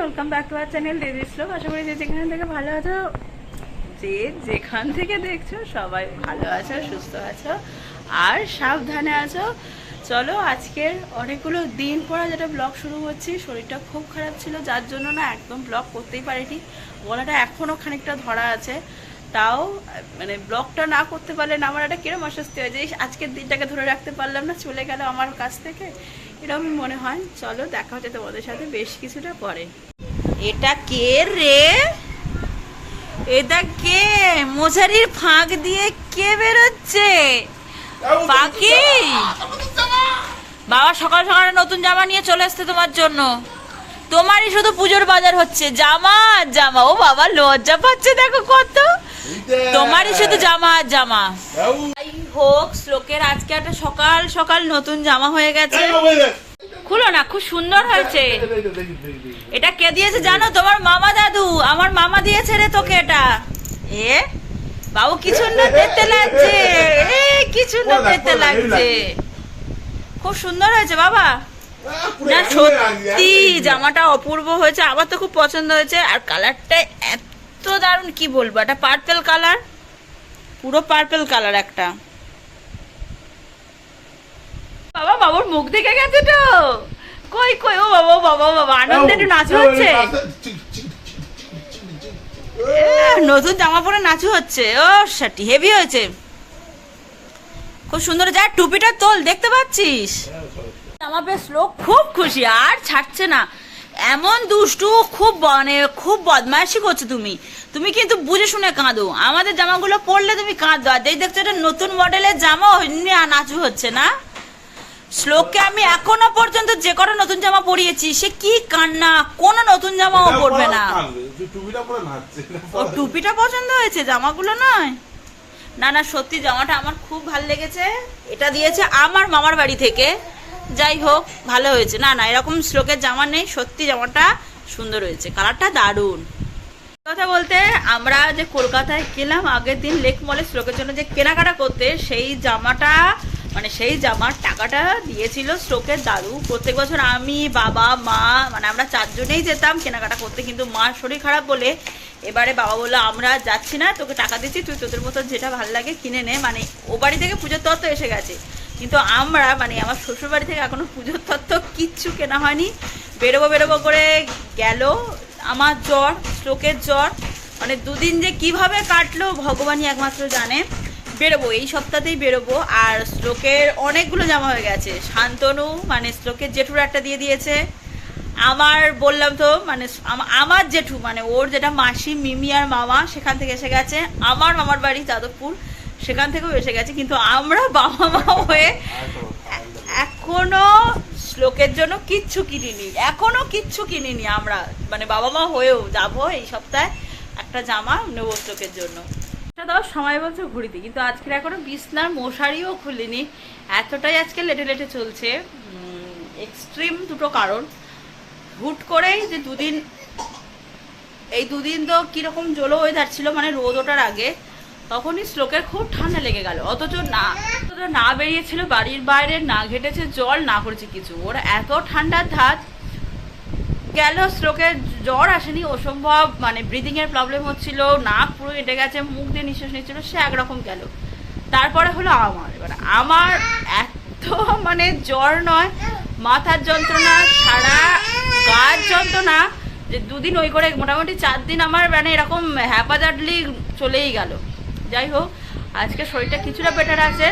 Welcome back to our channel দিদি শ্লোক আশা করি যে যেখান থেকে ভালো আছো, যে যেখান থেকে দেখছ, সবাই ভালো আছো, সুস্থ আছো, আর সাবধানে আছো। চলো, আজকের অনেকগুলো দিন পর যেটা ব্লগ শুরু করছি। শরীরটা খুব খারাপ ছিল, যার জন্য না একদম ব্লগ করতেই পারিনি। গলাটা এখনও খানিকটা ধরা আছে। তাও মানে ব্লগটা না করতে পারলে না, আমার একটা কিরম অস্বস্তি হয় যে আজকের দিনটাকে ধরে রাখতে পারলাম না, চলে গেল আমার কাছ থেকে। এরকম মনে হয়। চলো, দেখা হচ্ছে তোমাদের সাথে বেশ কিছুটা পরে। এটা কে রে? এটা কে? মশারির ফাঁক দিয়ে কে বেরোচ্ছে? পাখি বাবা সকাল সকালে নতুন জামা নিয়ে চলে আসতে তোমার জন্য। তোমারই শুধু পুজোর বাজার হচ্ছে। জামা আর জামা। ও বাবা লজ্জা পাচ্ছে দেখো কত। তোমারই শুধু জামা আর জামা। হোক শ্লোকের আজকে একটা সকাল সকাল নতুন জামা হয়ে গেছে। খুলো না খুব সুন্দর হয়েছে। এটা কে দিয়েছে জানো? তোমার মামা দাদু। আমার মামা দিয়েছে রে তোকে এটা। এ বাবু কি সুন্দর দেখতে লাগছে। এ কি সুন্দর দেখতে লাগছে। খুব সুন্দর হয়েছে বাবা। না সত্যি জামাটা অপূর্ব হয়েছে। আমার তো খুব পছন্দ হয়েছে। আর কালারটা এত দারুণ কি বলব? এটা পার্পেল কালার পুরো পার্পেল কালার একটা বাবা বাবুর মুখ দেখে গেছে তো। কই কই ও বাবা বাবা বাবা আনন্দে একটু নাচু হচ্ছে? নতুন জামা পরে নাচু হচ্ছে। ও সাটি হেভি হয়েছে। খুব সুন্দর যা টুপিটা তোল দেখতে পাচ্ছিস? জামা বেশ লোক খুব খুশি আর ছাড়ছে না। এমন দুষ্টু খুব মানে খুব বদমাইশি করছ তুমি। তুমি কিন্তু বুঝে শুনে কাঁদো। আমাদের জামাগুলো পরলে তুমি কাঁদো আর দেখছ এটা নতুন মডেলের জামা অমনি নাচু হচ্ছে না। শ্লোককে আমি এখনও পর্যন্ত যে কটা নতুন জামা পরিয়েছি সে কি কান্না? কোনো নতুন জামাও পরবে না। ও টুপিটা পছন্দ হয়েছে জামাগুলো নয়? না না সত্যি জামাটা আমার খুব ভালো লেগেছে। এটা দিয়েছে আমার মামার বাড়ি থেকে। যাই হোক ভালো হয়েছে। না না এরকম শ্লোকের জামা নেই সত্যি জামাটা সুন্দর হয়েছে। কালারটা দারুণ। কথা বলতে আমরা যে কলকাতায় গেলাম আগের দিন লেক মলে শ্লোকের জন্য যে কেনাকাটা করতে সেই জামাটা মানে সেই জামার টাকাটা দিয়েছিল শ্লোকের দাদু প্রত্যেক বছর আমি, বাবা, মা মানে আমরা চারজনেই যেতাম কেনাকাটা করতে, কিন্তু মার শরীর খারাপ বলে এবারে বাবা বলল, আমরা যাচ্ছি না, তোকে টাকা দিচ্ছি, তুই তোদের মতো যেটা ভালো লাগে কিনে নে। মানে ও বাড়ি থেকে পুজোর তত্ত্ব এসে গেছে। কিন্তু আমরা মানে আমার শ্বশুর বাড়ি থেকে এখনও পুজোর তত্ত্ব কিচ্ছু কেনা হয়নি। বেরোবো বেরোবো করে গেল আমার জ্বর স্ট্রোকের জ্বর। মানে দুদিন যে কীভাবে কাটলো, ভগবানই একমাত্র জানে। বেরোবো, এই সপ্তাহতেই বেরোবো। আর শ্লোকের অনেকগুলো জামা হয়ে গেছে। শান্তনু মানে শ্লোকের জেঠুর একটা দিয়ে দিয়েছে। আমার বললাম তো মানে আমার জেঠু মানে ওর যেটা মাসি, মিমি আর মামা, সেখান থেকে এসে গেছে। আমার মামার বাড়ি যাদবপুর, সেখান থেকেও এসে গেছে। কিন্তু আমরা বাবা মা হয়ে এখনও শ্লোকের জন্য কিচ্ছু কিনিনি। এখনও কিচ্ছু কিনিনি আমরা। মানে বাবা মা হয়েও যাব এই সপ্তাহে একটা জামা নেব শ্লোকের জন্য। দাও, সময় বলছে ঘুরিতে। কিন্তু আজকের এখনও বিছনার মশারিও খুলিনি। এতটাই আজকে লেটে লেটে চলছে। এক্সট্রিম দুটো কারণ। হুট করেই যে দুদিন, এই দুদিন তো কীরকম জলো ওয়েদার ছিল মানে রোদ ওঠার আগে, তখনই শ্লোকের খুব ঠান্ডা লেগে গেল। অথচ না অথচ না বেরিয়েছিল বাড়ির বাইরে, না ঘেটেছে জল, না করেছে কিছু। ওরা এত ঠান্ডার ধাত গেল শ্লোকের জ্বর আসেনি, অসম্ভব মানে ব্রিদিং এর প্রবলেম হচ্ছিল, নাক পুরো এঁটে গেছে, মুখ দিয়ে নিঃশ্বাস নিচ্ছিল, সে একরকম গেল। তারপরে হলো আমার, এবার আমার এত মানে জ্বর নয়, মাথার যন্ত্রণা, সারা গার যন্ত্রণা, যে দুদিন ওই করে মোটামুটি চার দিন আমার মানে এরকম হ্যাপাজার্ডলি চলেই গেল। যাই হোক, আজকে শরীরটা কিছুটা বেটার আছে,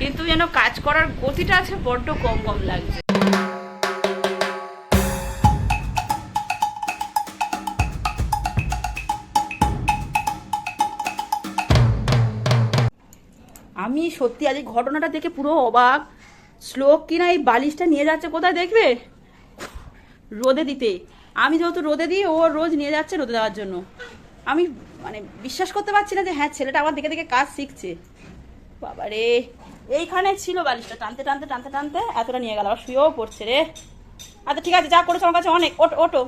কিন্তু যেন কাজ করার গতিটা আছে, বড্ড কম কম লাগছে। আমি সত্যি আজ এই ঘটনাটা দেখে পুরো অবাক। শ্লোক কিনা এই বালিশটা নিয়ে যাচ্ছে, কোথায় দেখবে? রোদে দিতে। আমি যেহেতু রোদে দিই, ও রোজ নিয়ে যাচ্ছে রোদে দেওয়ার জন্য। আমি মানে বিশ্বাস করতে পারছি না যে হ্যাঁ ছেলেটা আমার দেখে দেখে কাজ শিখছে। বাবা রে এইখানে ছিল বালিশটা। টানতে টানতে টানতে টানতে এতটা নিয়ে গেল। আবার শুয়েও পড়ছে রে। আচ্ছা ঠিক আছে, যা করেছ আমার কাছে অনেক। ওটো ওটো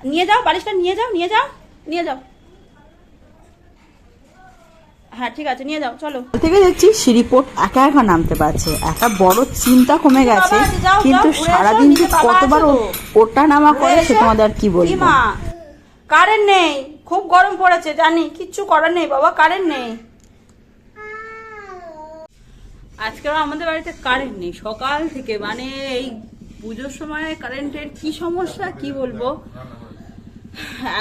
নিয়ে যাও বালিশটা নিয়ে যাও নিয়ে যাও। নিয়ে যাও। হ্যাঁ ঠিক আছে নিয়ে যাও চলো। থেকে দেখছি একা একা নামতে পারছে। একটা বড় চিন্তা কমে গেছে। বাবা, যাও, যাও, কিন্তু সারাদিন যে কতবার আছে নামা করে সে তোমাদের আর কি বলব? কারেন্ট নেই খুব গরম পড়েছে জানি কিচ্ছু করার নেই বাবা কারেন্ট নেই। আজকে আমাদের বাড়িতে কারেন্ট নেই সকাল থেকে মানে এই পুজোর সময় কারেন্টের কি সমস্যা কি বলব?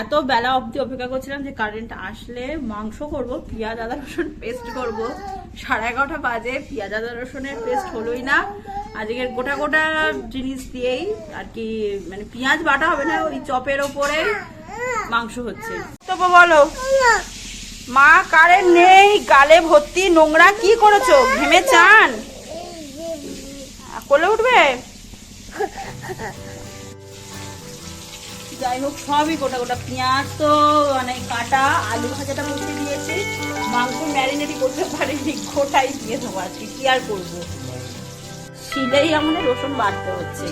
এত বেলা অবধি অপেক্ষা করছিলাম যে কারেন্ট আসলে মাংস করব, পেঁয়াজ, আদা, রসুন পেস্ট করব। সাড়ে এগারোটা বাজে, পেঁয়াজ, আদা, রসুনের পেস্ট হলোই না। আজকে গোটা গোটা জিনিস দিয়েই আর কি মানে পেঁয়াজ বাটা হবে না, ওই চপের ওপরে মাংস হচ্ছে। তো বলো মা কারেন্ট নেই, গালে ভর্তি, নোংরা কি করেছ? ঘেমে চান? কোলে উঠবে? যাই হোক, সবই গোটা গোটা। পেঁয়াজ তো মানে কাটা, আলু ভাজাটা বসিয়ে দিয়েছি। মাংস ম্যারিনেটই করতে পারিনি, গোটাই দিয়ে দেবো আজকে। কি আর করব? শিলেই আমাদের রসুন বাড়তে হচ্ছে।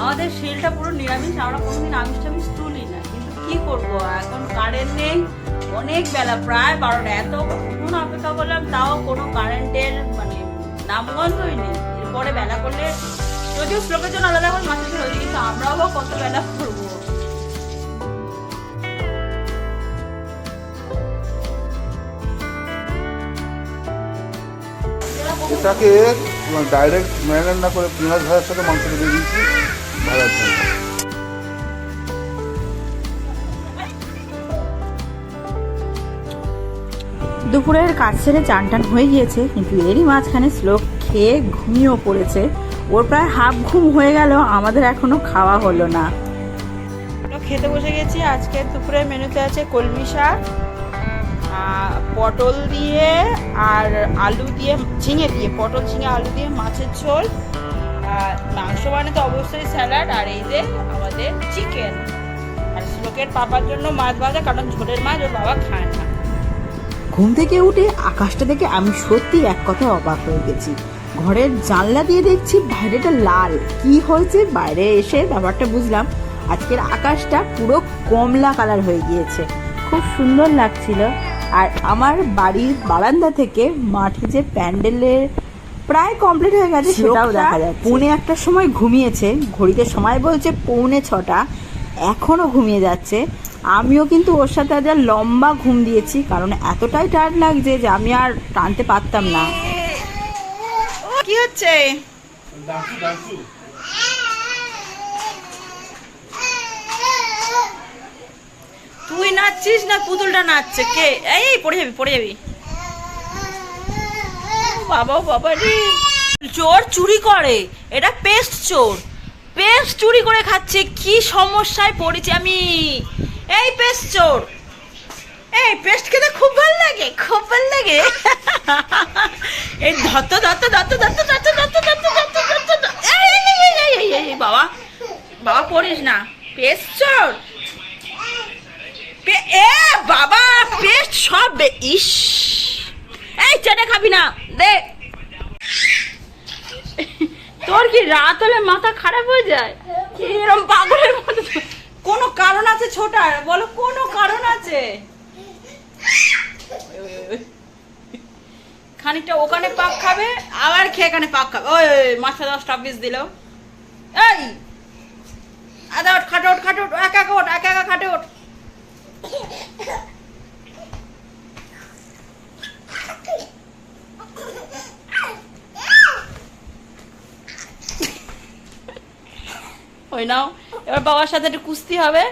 আমাদের শিলটা পুরো নিরামিষ, আমরা কোনোদিন আমিষ টামিষ তুলি না। কিন্তু কি করব? এখন কারেন্ট নেই, অনেক বেলা, প্রায় বারোটা। এত কখন অপেক্ষা করলাম, তাও কোনো কারেন্টের মানে নামগন্ধই নেই। এরপরে বেলা করলে, যদিও জন্য আলাদা করে মাসে কিন্তু আমরাও কত বেলা করব? এটাকে ডাইরেক্ট ম্যারিনেট না করে পেঁয়াজ ভাজার সাথে মাংসটা দিয়ে দিয়েছি। ভাজার জন্য। দুপুরের কাজ ছেড়ে চান টান হয়ে গিয়েছে কিন্তু এরই মাঝখানে শ্লোক খেয়ে ঘুমিয়েও পড়েছে। ওর প্রায় হাফ ঘুম হয়ে গেল আমাদের এখনও খাওয়া হলো না। খেতে বসে গেছি আজকে দুপুরের মেনুতে আছে কলমি শাক পটল দিয়ে আর আলু দিয়ে, ঝিঙে দিয়ে, পটল, ঝিঙে, আলু দিয়ে মাছের ঝোল। মাংস বানাতে অবশ্যই স্যালাড আর এই যে আমাদের চিকেন। আর শ্লোকের পাপার জন্য মাছ ভাজা, কারণ ঝোলের মাছ ওর বাবা খায় না। ঘুম থেকে উঠে আকাশটা দেখে আমি সত্যি এক কথা অবাক হয়ে গেছি। ঘরের জানলা দিয়ে দেখছি বাইরেটা লাল। কি হয়েছে? বাইরে এসে ব্যাপারটা বুঝলাম। আজকের আকাশটা পুরো কমলা কালার হয়ে গিয়েছে। খুব সুন্দর লাগছিল। আর আমার বাড়ির বারান্দা থেকে মাঠে যে প্যান্ডেলের প্রায় কমপ্লিট হয়ে গেছে সেটাও দেখা যাচ্ছে। পৌনে একটার সময় ঘুমিয়েছে ঘড়িতে সময় বলছে পৌনে ছটা এখনও ঘুমিয়ে যাচ্ছে। আমিও কিন্তু ওর সাথে আজ লম্বা ঘুম দিয়েছি কারণ এতটাই টায়ার্ড লাগছে যে আমি আর টানতে পারতাম না। ও কি হচ্ছে? তুই নাচছিস না পুতুলটা নাচছে কে এই পড়ে যাবি পড়ে যাবি বাবা বাবা রে চোর চুরি করে এটা পেস্ট চোর পেস্ট চুরি করে খাচ্ছে কি সমস্যায় পড়েছি আমি এই পেস্ট চোর এই পেস্ট খেতে খুব ভালো লাগে খুব ভালো লাগে এই ধত্ত ধত্ত। এই, এই, এই, এই, এই, এই, এই, বাবা বাবা পড়িস না পেস্ট চোর বাবা পেস্ট সব ইস। এই চেটে খাবি না। দে। তোর কি রাত হলে মাথা খারাপ হয়ে যায়? কি পাগলের মতো? কোনো কারণ আছে ছোটার বলো কোনো কারণ আছে? খানিকটা ওখানে পাক খাবে আবার খেয়ে এখানে পাক খাবে। ওই মাথা দশটা পিস দিল। এই! আদা ওঠ খাটে ওঠ খাটে ওঠ একা একা ওঠ একা একা খাটে ওঠ ওই নাও এবার বাবার সাথে একটু কুস্তি হবে।